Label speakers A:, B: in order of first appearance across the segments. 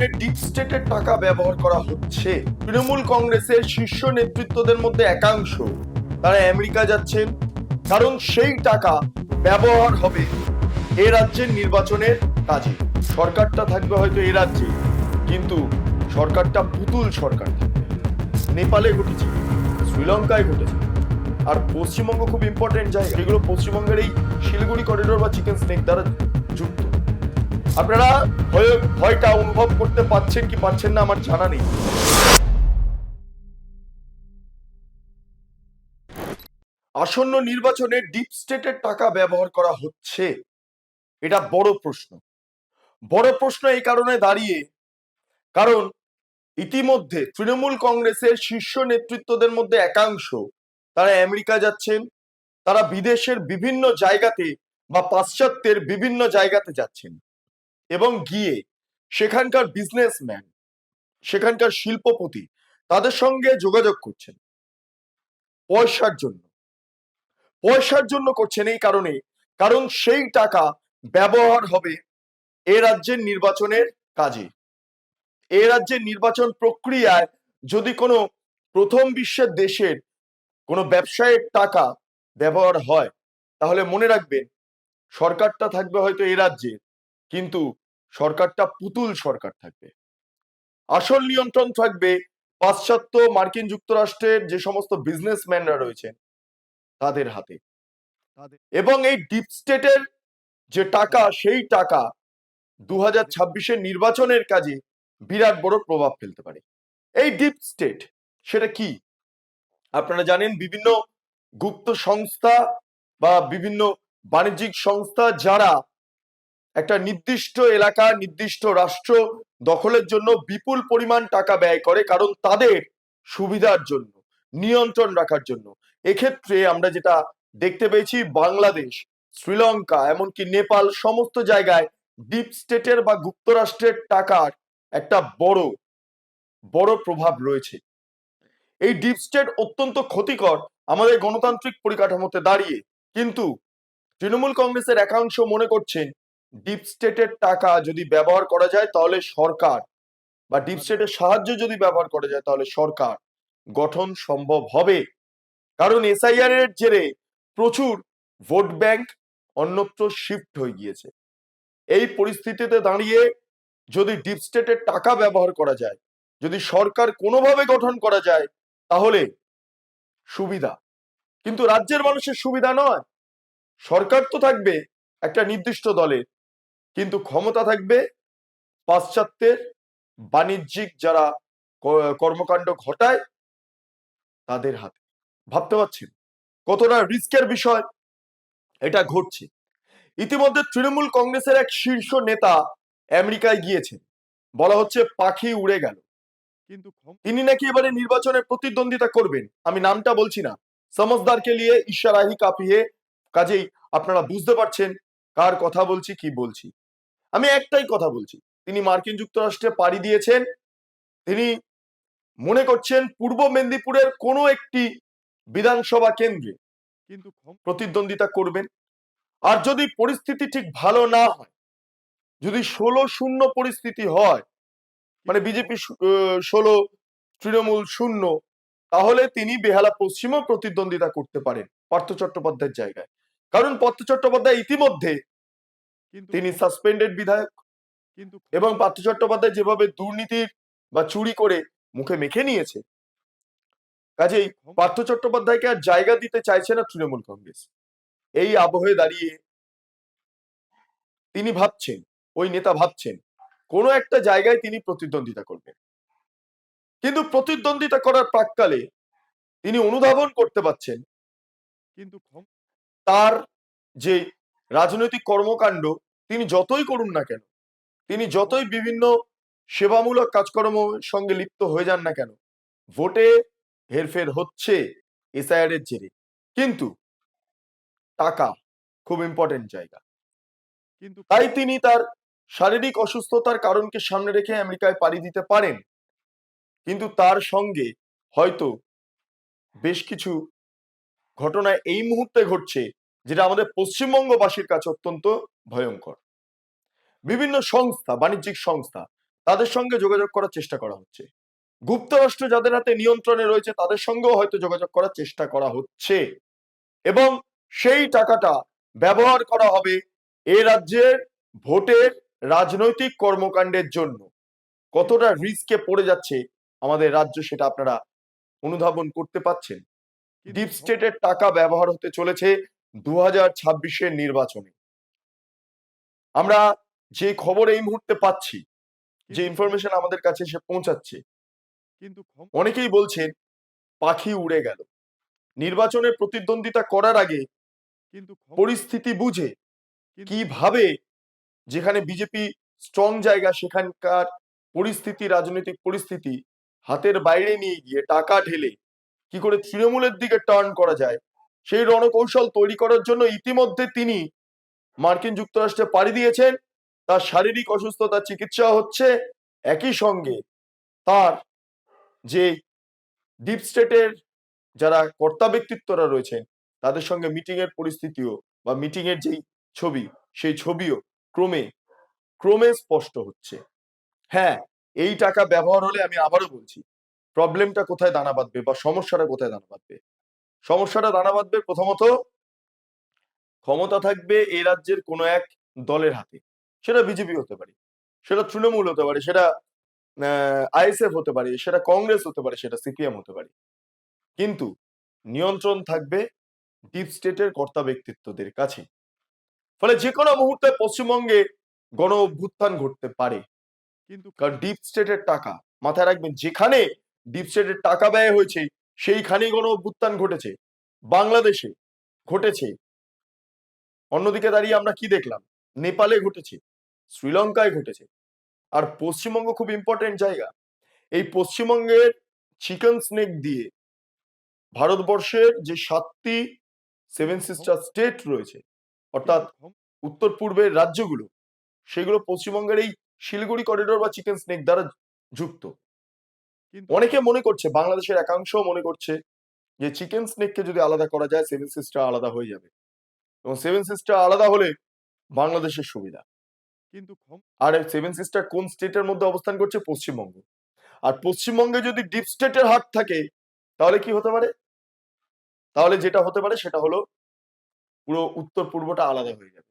A: Deep স্টেটের টাকা ব্যবহার করা হচ্ছে। তৃণমূল কংগ্রেসের শীর্ষ নেতৃত্বদের মধ্যে একাংশ। তারা আমেরিকা যাচ্ছেন, কারণ সেই টাকা ব্যবহার হবে এ রাজ্যের নির্বাচনের কাজে। সরকারটা থাকবে হয়তো এ রাজ্যে, কিন্তু সরকারটা পুতুল সরকার নেপালে ঘটেছে, শ্রীলঙ্কায় ঘটেছে, আর পশ্চিমবঙ্গ খুব ইম্পর্টেন্ট জায়গা। এগুলো পশ্চিমবঙ্গের এই শিলিগুড়ি করিডোর বা চিকেন স্নেক দ্বারা যুক্ত। আপনারা ভয়, ভয়টা অনুভব করতে পারছেন কি পারছেন না আমার জানা নেই। আসন্ন নির্বাচনে ডিপ স্টেটের টাকা ব্যবহার করা হচ্ছে। এটা বড় প্রশ্ন। বড় প্রশ্ন এই কারণে দাঁড়িয়ে। কারণ ইতিমধ্যে তৃণমূল কংগ্রেসের শীর্ষ নেতৃত্বদের মধ্যে একাংশ তারা আমেরিকা যাচ্ছেন, তারা বিদেশের বিভিন্ন জায়গাতে বা পাশ্চাত্যের বিভিন্ন জায়গাতে যাচ্ছেন। এবং গিয়ে সেখানকার বিজনেসম্যান সেখানকার শিল্পপতি তাদের সঙ্গে যোগাযোগ করছেন। পয়সার জন্য। পয়সার জন্য করছেন এই কারণে, কারণ সেই টাকা ব্যবহার হবে এ রাজ্যের নির্বাচনের কাজে। এ রাজ্যের নির্বাচন প্রক্রিয়ায় যদি কোনো প্রথম বিশ্বের দেশের কোনো ব্যবসায়ের টাকা ব্যবহার হয়, তাহলে মনে রাখবেন সরকারটা থাকবে হয়তো এ রাজ্যে কিন্তু সরকারটা পুতুল সরকার থাকবে। আসল নিয়ন্ত্রণ থাকবে পাশ্চাত্য মার্কিন যুক্তরাষ্ট্রের যে সমস্ত বিজনেসম্যানরা রয়েছেন, তাদের হাতে। এবং এই ডিপ স্টেটের যে টাকা, সেই টাকা দু হাজার নির্বাচনের কাজে বিরাট বড় প্রভাব ফেলতে পারে। এই ডিপ স্টেট সেটা কি? আপনারা জানেন বিভিন্ন গুপ্ত সংস্থা বা বিভিন্ন বাণিজ্যিক সংস্থা যারা একটা নির্দিষ্ট এলাকা, নির্দিষ্ট রাষ্ট্র দখলের জন্য বিপুল পরিমাণ টাকা ব্যয় করে কারণ তাদের সুবিধার জন্য, নিয়ন্ত্রণ রাখার জন্য। এক্ষেত্রে আমরা যেটা দেখতে পেয়েছি, বাংলাদেশ, শ্রীলঙ্কা, এমনকি নেপাল সমস্ত জায়গায় ডিপ স্টেটের বা গুপ্তরাষ্ট্রের টাকার একটা বড় বড় প্রভাব রয়েছে। এই ডিপ স্টেট অত্যন্ত ক্ষতিকর আমাদের গণতান্ত্রিক পরিকাঠামোতে দাঁড়িয়ে। কিন্তু তৃণমূল কংগ্রেসের একাংশ মনে করছেন ডিপ স্টেটের টাকা যদি ব্যবহার করা যায়, তাহলে সরকার বা ডিপ স্টেটের সাহায্য যদি ব্যবহার করা যায়, তাহলে সরকার গঠন সম্ভব হবে। কারণ এসআইআর এর জেরে প্রচুর ভোট ব্যাংক অন্যত্র শিফট হয়ে গিয়েছে। এই পরিস্থিতিতে দাঁড়িয়ে যদি ডিপ স্টেটের টাকা ব্যবহার করা যায়, যদি সরকার কোনোভাবে গঠন করা যায়, তাহলে সুবিধা। কিন্তু রাজ্যের মানুষের সুবিধা নয়। সরকার তো থাকবে একটা নির্দিষ্ট দলের। কিন্তু ক্ষমতা থাকবে পাশ্চাত্যের বাণিজ্যিক যারা কর্মকাণ্ড ঘটায় তাদের হাতে। ভাবতে পারছেন? কতটা রিস্কের বিষয় এটা ঘটছে। ইতিমধ্যে তৃণমূল কংগ্রেসের এক শীর্ষ নেতা আমেরিকায় গিয়েছেন। বলা হচ্ছে পাখি উড়ে গেল।
B: কিন্তু
A: তিনি নাকি এবারে নির্বাচনে প্রতিদ্বন্দ্বিতা করবেন? আমি নামটা বলছি না। সমজদারকে নিয়ে ইশারাহি কাপিয়ে কাজেই আপনারা বুঝতে পারছেন কার কথা বলছি, কি বলছি। আমি একটাই কথা বলছি। তিনি মার্কিন যুক্তরাষ্ট্রে পাড়ি দিয়েছেন। তিনি মনে করছেন পূর্ব মেদিনীপুরের কোনো একটি বিধানসভা কেন্দ্রে
B: কিন্তু
A: প্রতিদ্বন্দ্বিতা করবেন। আর যদি পরিস্থিতি ঠিক ভালো না হয়, যদি ষোলো শূন্য পরিস্থিতি হয় মানে বিজেপি ষোলো, তৃণমূল শূন্য, তাহলে তিনি বেহালা পশ্চিমও প্রতিদ্বন্দ্বিতা করতে পারেন পার্থ চট্টোপাধ্যায়ের জায়গায়। কারণ পার্থ চট্টোপাধ্যায় ইতিমধ্যে তিনি সাসপেন্ডেড বিধায়ক
B: কিন্তু
A: এবং পার্থ চট্টোপাধ্যায় যেভাবে দুর্নীতির বা চুরি করে মুখে মেখে নিয়েছে কাজেই পার্থ চট্টোপাধ্যায়কে আর জায়গা দিতে চাইছে না তৃণমূল কংগ্রেস। এই আবহে দাঁড়িয়ে তিনি ভাবছেন ওই নেতা ভাবছেন কোনো একটা জায়গায় তিনি প্রতিদ্বন্দ্বিতা করবেন। কিন্তু প্রতিদ্বন্দ্বিতা করার প্রাককালে তিনি অনুধাবন করতে পারছেন
B: কিন্তু
A: তার যে রাজনৈতিক কর্মকাণ্ড তিনি যতই করুন না কেন তিনি যতই বিভিন্ন সেবামূলক কাজকর্মের সঙ্গে লিপ্ত হয়ে যান না কেন ভোটে হেরফের হচ্ছে এসআইআর এর জেরে। কিন্তু টাকা খুব ইম্পর্টেন্ট জায়গা।
B: কিন্তু
A: তাই তিনি তার শারীরিক অসুস্থতার কারণকে সামনে রেখে আমেরিকায় পাড়ি দিতে পারেন। কিন্তু তার সঙ্গে হয়তো বেশ কিছু ঘটনা এই মুহূর্তে ঘটছে যেটা আমাদের পশ্চিমবঙ্গবাসীর কাছে অত্যন্ত ভয়ঙ্কর। বিভিন্ন সংস্থা বাণিজ্যিক সংস্থা তাদের সঙ্গে যোগাযোগ করার চেষ্টা করা হচ্ছে। গুপ্তরাষ্ট্র যাদের হাতে নিয়ন্ত্রণে রয়েছে তাদের সঙ্গেও হয়তো যোগাযোগ করার চেষ্টা করা হচ্ছে। এবং সেই টাকাটা ব্যবহার করা হবে এ রাজ্যের ভোটের রাজনৈতিক কর্মকাণ্ডের জন্য। কতটা রিস্কে পড়ে যাচ্ছে আমাদের রাজ্য সেটা আপনারা অনুধাবন করতে পাচ্ছেন ডিপ স্টেটের টাকা ব্যবহার হতে চলেছে দু হাজার ছাব্বিশের নির্বাচনে। আমরা যে খবর এই মুহূর্তে পাচ্ছি যে ইনফরমেশন আমাদের কাছে এসে পৌঁছাচ্ছে
B: কিন্তু
A: অনেকেই বলছেন পাখি উড়ে গেল। নির্বাচনে প্রতিদ্বন্দ্বিতা করার আগে
B: কিন্তু
A: পরিস্থিতি বুঝে কীভাবে যেখানে বিজেপি স্ট্রং জায়গা সেখানকার পরিস্থিতি রাজনৈতিক পরিস্থিতি হাতের বাইরে নিয়ে গিয়ে টাকা ঢেলে কি করে তৃণমূলের দিকে টার্ন করা যায় সেই রণকৌশল তৈরি করার জন্য ইতিমধ্যে তিনি মার্কিন যুক্তরাষ্ট্রে পাড়ি দিয়েছেন। তার শারীরিক অসুস্থতার চিকিৎসা হচ্ছে একই সঙ্গে তার যে ডিপ স্টেটের যারা কর্তা ব্যক্তিত্বরা রয়েছেন, তাদের সঙ্গে মিটিং এর পরিস্থিতিও বা মিটিং এর যেই ছবি, সেই ছবিও ক্রমে ক্রমে স্পষ্ট হচ্ছে। হ্যাঁ এই টাকা ব্যবহার হলে আমি আবারও বলছি, প্রবলেমটা কোথায় দানা বাঁধবে বা সমস্যাটা কোথায় দানা বাঁধবে? সমস্যাটা দানা বাঁধবে প্রথমত, ক্ষমতা থাকবে এই রাজ্যের কোনো এক দলের হাতে। সেটা বিজেপি হতে পারে, সেটা তৃণমূল হতে পারে, সেটা আইএসএফ হতে পারে, সেটা কংগ্রেস হতে পারে, সেটা সিপিএম হতে পারে। কিন্তু নিয়ন্ত্রণ থাকবে ডিপ স্টেটের কর্তা ব্যক্তিত্বদের কাছে। ফলে যে কোনো মুহূর্তে পশ্চিমবঙ্গে গণ অভ্যুত্থান ঘটতে পারে।
B: কিন্তু
A: কারণ ডিপ স্টেটের টাকা মাথায় রাখবেন, যেখানে ডিপ স্টেটের টাকা ব্যয় হয়েছে সেইখানেই গণ অভ্যুত্থান ঘটেছে? বাংলাদেশে ঘটেছে। অন্যদিকে দাঁড়িয়ে আমরা কি দেখলাম? নেপালে ঘটেছে, শ্রীলঙ্কায় ঘটেছে। আর পশ্চিমবঙ্গ খুব ইম্পর্টেন্ট জায়গা। এই পশ্চিমবঙ্গের চিকেন স্নেক দিয়ে ভারতবর্ষের যে সাতটি সেভেন সিস্টার স্টেট রয়েছে, অর্থাৎ উত্তর পূর্বের রাজ্যগুলো, সেগুলো পশ্চিমবঙ্গের এই শিলিগুড়ি করিডোর বা চিকেন স্নেক দ্বারা যুক্ত। অনেকে মনে করছে বাংলাদেশের একাংশ মনে করছে যে চিকেন স্নেককে যদি আলাদা করা যায় সেভেন সিস্টার আলাদা হয়ে যাবে। এবং সেভেন সিস্টার আলাদা হলে বাংলাদেশের সুবিধা।
B: কিন্তু
A: আর সেভেন সিস্টার কোন স্টেটের মধ্যে অবস্থান করছে? পশ্চিমবঙ্গ। আর পশ্চিমবঙ্গে যদি ডিপ স্টেটের হাত থাকে তাহলে কি হতে পারে? তাহলে যেটা হতে পারে সেটা হলো পুরো উত্তর পূর্বটা আলাদা হয়ে যাবে।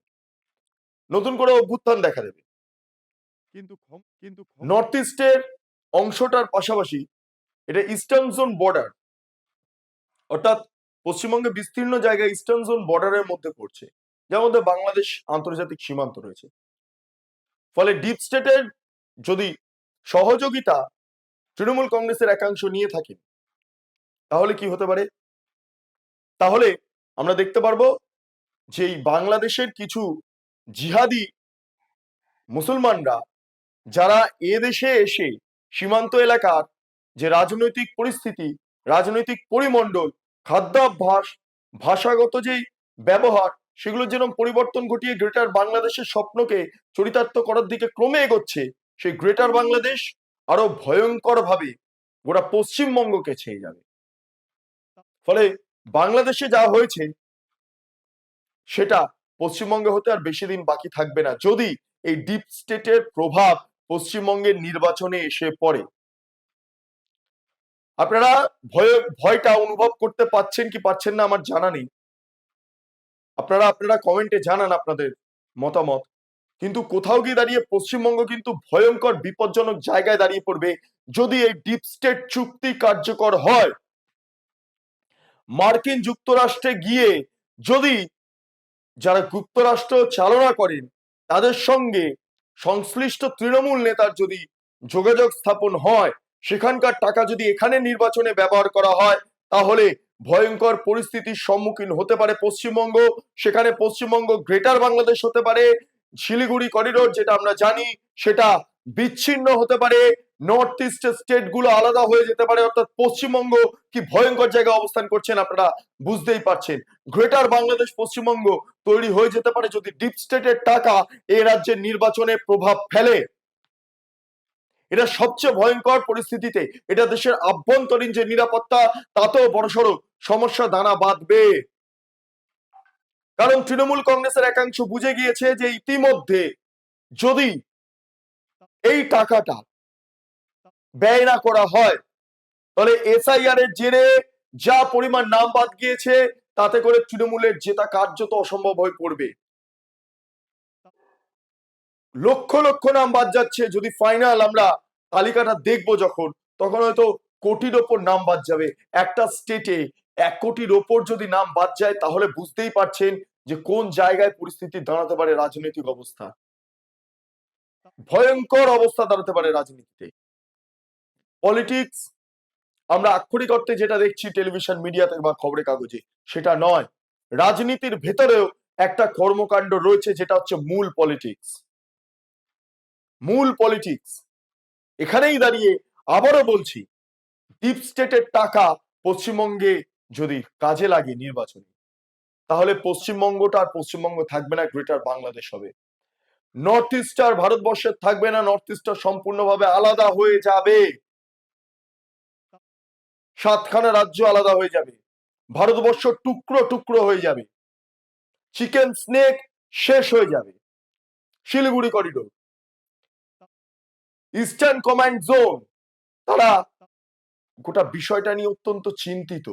A: নতুন করে অভ্যুত্থান দেখা দেবে।
B: কিন্তু কিন্তু
A: নর্থ ইস্টের অংশটার পাশাপাশি এটা ইস্টার্ন জোন বর্ডার। অর্থাৎ পশ্চিমবঙ্গে বিস্তীর্ণ জায়গায় ইস্টার্ন জোন বর্ডারের মধ্যে পড়ছে, যার মধ্যে বাংলাদেশ আন্তর্জাতিক সীমান্ত রয়েছে। ফলে ডিপ স্টেটের যদি সহযোগিতা তৃণমূল কংগ্রেসের একাংশ নিয়ে থাকে, তাহলে কি হতে পারে? তাহলে আমরা দেখতে পারব যে বাংলাদেশের কিছু জিহাদি মুসলমানরা, যারা এ দেশে এসে সীমান্ত এলাকার যে রাজনৈতিক পরিস্থিতি, রাজনৈতিক পরিমণ্ডল, খাদ্যাভ্যাস, ভাষাগত যেই ব্যবহার, সেগুলো যেরকম পরিবর্তন ঘটিয়ে গ্রেটার বাংলাদেশের স্বপ্নকে চরিতার্থ করার দিকে ক্রমে এগোচ্ছে, সেই গ্রেটার বাংলাদেশ আরও ভয়ঙ্কর ভাবে গোটা পশ্চিমবঙ্গকে ছেয়ে যাবে। ফলে বাংলাদেশে যা হয়েছে, সেটা পশ্চিমবঙ্গে হতে আর বেশি দিন বাকি থাকবে না। যদি এই ডিপ স্টেটের প্রভাব পশ্চিমবঙ্গের নির্বাচনে এসে পড়ে। আপনারা ভয়, ভয়টা অনুভব করতে পাচ্ছেন কি পাচ্ছেন না আমার জানা নেই। আপনারা আপনারা কমেন্টে জানান আপনাদের মতামত। কিন্তু কোথাও গিয়ে দাঁড়িয়ে পশ্চিমবঙ্গ কিন্তু ভয়ঙ্কর, বিপজ্জনক জায়গায় দাঁড়িয়ে পড়বে যদি এই ডিপ স্টেট চুক্তি কার্যকর হয়। মার্কিন যুক্তরাষ্ট্রে গিয়ে যদি যারা যুক্তরাষ্ট্র চালনা করেন, তাদের সঙ্গে সংশ্লিষ্ট তৃণমূল নেতার যদি যোগাযোগ স্থাপন হয়, সেখানকার টাকা যদি এখানে নির্বাচনে ব্যবহার করা হয়, তাহলে ভয়ঙ্কর পরিস্থিতির সম্মুখীন হতে পারে পশ্চিমবঙ্গ। সেখানে পশ্চিমবঙ্গ গ্রেটার বাংলাদেশ হতে পারে, শিলিগুড়ি করিডোর যেটা আমরা জানি, সেটা বিচ্ছিন্ন হতে পারে। নর্থ ইস্টের স্টেটগুলো আলাদা হয়ে যেতে পারে, অর্থাৎ পশ্চিমবঙ্গ কি ভয়ঙ্কর জায়গায় অবস্থান করছেন আপনারা বুঝতেই পারছেন। গ্রেটার বাংলাদেশ পশ্চিমবঙ্গ তৈরি হয়ে যেতে পারে যদি ডিপ স্টেটের টাকা এই রাজ্যের নির্বাচনে প্রভাব ফেলে। এটা সবচেয়ে ভয়ঙ্কর পরিস্থিতিতে, এটা দেশের আভ্যন্তরীণ যে নিরাপত্তা, তাতেও বড়সড় সমস্যা, দানা বাঁধবে। কারণ তৃণমূল কংগ্রেসের একাংশ বুঝে গিয়েছে যে ইতিমধ্যে যদি এই টাকাটা ব্যয় না করা হয়। তাহলে এসআইআর এর জেরে যা পরিমাণ নাম বাদ গিয়েছে, তাতে করে তৃণমূলের জেতা কার্যত অসম্ভব হয়ে পড়বে। লক্ষ লক্ষ নাম বাদ যাচ্ছে। যদি ফাইনাল আমরা তালিকাটা দেখব যখন, তখন হয়তো কোটির ওপর নাম বাদ যাবে। একটা স্টেটে এক কোটির ওপর যদি নাম বাদ যায়, তাহলে বুঝতেই পারছেন যে কোন জায়গায় পরিস্থিতি দাঁড়াতে পারে রাজনৈতিক অবস্থা। ভয়ঙ্কর অবস্থা দাঁড়াতে পারে রাজনীতিতে। পলিটিক্স আমরা আক্ষরিক অর্থে যেটা দেখছি টেলিভিশন মিডিয়াতে বা খবরের কাগজে, সেটা নয়। রাজনীতির ভেতরেও একটা কর্মকাণ্ড রয়েছে যেটা হচ্ছে মূল পলিটিক্স মূল পলিটিক্স এখানেই দাঁড়িয়ে আবারও বলছি ডিপ স্টেটের টাকা পশ্চিমবঙ্গে যদি কাজে লাগে নির্বাচনে, তাহলে পশ্চিমবঙ্গটা আর পশ্চিমবঙ্গ থাকবে না গ্রেটার বাংলাদেশ হবে। নর্থ ইস্ট আর ভারতবর্ষের থাকবে না নর্থ ইস্টটা সম্পূর্ণভাবে আলাদা হয়ে যাবে। সাতখানা রাজ্য আলাদা হয়ে যাবে। ভারতবর্ষ টুকরো টুকরো হয়ে যাবে। চিকেন স্নেক শেষ হয়ে যাবে। Siliguri corridor. Eastern command zone. তারা গোটা বিষয়টা নিয়ে অত্যন্ত চিন্তিত।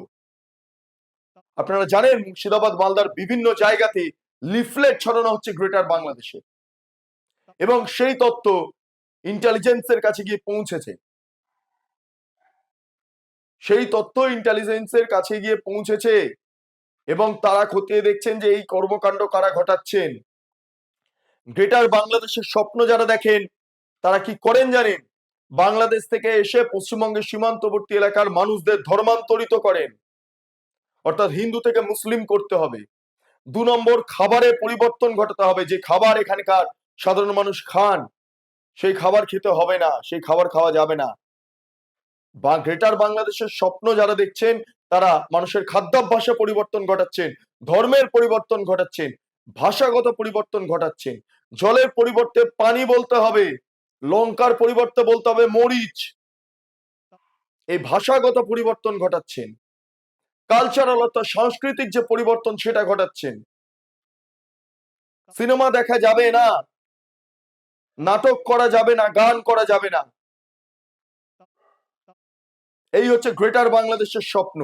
A: আপনারা জানেন, মুর্শিদাবাদ, মালদার বিভিন্ন জায়গাতে লিফলেট ছড়ানো হচ্ছে গ্রেটার বাংলাদেশে। এবং সেই তত্ত্ব ইন্টেলিজেন্সের কাছে গিয়ে পৌঁছেছে। সেই তথ্য ইন্টেলিজেন্সের কাছে গিয়ে পৌঁছেছে এবং তারা খতিয়ে দেখছেন যে এই কর্মকাণ্ড কারা ঘটাচ্ছেন। গ্রেটার বাংলাদেশের স্বপ্ন যারা দেখেন, তারা কি করেন জানেন? বাংলাদেশ থেকে এসে পশ্চিমবঙ্গের সীমান্তবর্তী এলাকার মানুষদের ধর্মান্তরিত করেন। অর্থাৎ হিন্দু থেকে মুসলিম করতে হবে। দু নম্বর খাবারে পরিবর্তন ঘটাতে হবে। যে খাবার এখানকার সাধারণ মানুষ খান, সেই খাবার খেতে হবে না, সেই খাবার খাওয়া যাবে না। বা গ্রেটার বাংলাদেশের স্বপ্ন যারা দেখছেন, তারা মানুষের খাদ্যাভ্যাসে পরিবর্তন ঘটাচ্ছেন, ধর্মের পরিবর্তন ঘটাচ্ছেন, ভাষাগত পরিবর্তন ঘটাচ্ছেন। জলের পরিবর্তে পানি বলতে হবে, লঙ্কার পরিবর্তে বলতে হবে মরিচ। এই ভাষাগত পরিবর্তন ঘটাচ্ছেন। কালচারাল অর্থাৎ সাংস্কৃতিক যে পরিবর্তন, সেটা ঘটাচ্ছেন। সিনেমা দেখা যাবে না, নাটক করা যাবে না, গান করা যাবে না। এই হচ্ছে গ্রেটার বাংলাদেশের স্বপ্ন।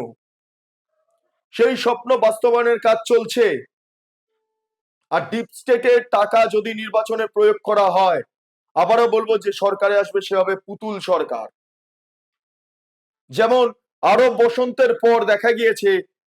A: সেই স্বপ্ন বাস্তবায়নের কাজ চলছে। আর ডিপ স্টেটের টাকা যদি নির্বাচনে প্রয়োগ করা হয়, আবারও বলব যে সরকারে আসবে সে হবে পুতুল সরকার। যেমন আরব বসন্তের পর দেখা গিয়েছে,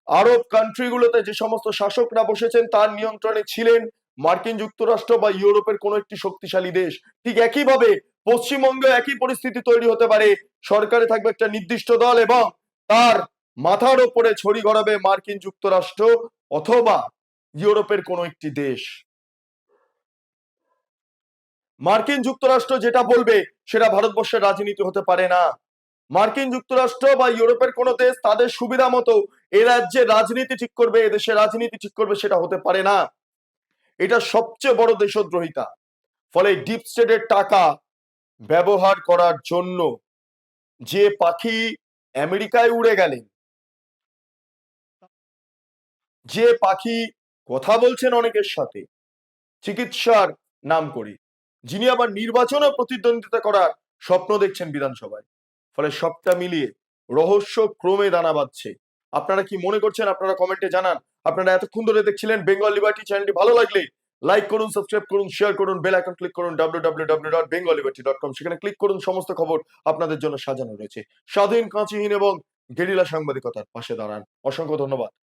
A: আরব কান্ট্রিগুলোতে যে সমস্ত শাসকরা বসেছেন, তার নিয়ন্ত্রণে ছিলেন মার্কিন যুক্তরাষ্ট্র বা ইউরোপের কোন একটি শক্তিশালী দেশ। ঠিক একইভাবে পশ্চিমবঙ্গে একই পরিস্থিতি তৈরি হতে পারে। সরকারে থাকবে একটা নির্দিষ্ট দল এবং তার মাথার ওপরে ছড়ি গড়াবে মার্কিন যুক্তরাষ্ট্র অথবা ইউরোপের কোন একটি দেশ। মার্কিন যুক্তরাষ্ট্র যেটা বলবে, সেটা ভারতবর্ষের রাজনীতি হতে পারে না। মার্কিন যুক্তরাষ্ট্র বা ইউরোপের কোন দেশ তাদের সুবিধা মতো এ রাজ্যে রাজনীতি ঠিক করবে এদেশের রাজনীতি ঠিক করবে, সেটা হতে পারে না। এটা সবচেয়ে বড় দেশদ্রোহিতা। ফলে ডিপ স্টেটের টাকা ব্যবহার করার জন্য যে পাখি আমেরিকায় উড়ে গেলেন। যে পাখি কথা বলছেন অনেকের সাথে, চিকিৎসার নাম করে, যিনি আবার নির্বাচনে প্রতিদ্বন্দ্বিতা করার স্বপ্ন দেখছেন বিধানসভায়। ফলে সবটা মিলিয়ে রহস্য ক্রমে দানা বাঁধছে। আপনারা কি মনে করছেন? আপনারা কমেন্টে জানান। আপনারা এতক্ষণ ধরে দেখছিলেন বেঙ্গল লিবার্টি চ্যানেলটি ভালো লাগলে লাইক করুন সাবস্ক্রাইব করুন শেয়ার করুন বেল আইকন ক্লিক করুন, www.bengalliberty.com সেখানে ক্লিক করুন, সমস্ত খবর আপনাদের জন্য সাজানো রয়েছে। স্বাধীন, কাঁচিহীন এবং গেরিলা সাংবাদিকতার পাশে দাঁড়ান। অসংখ্য ধন্যবাদ।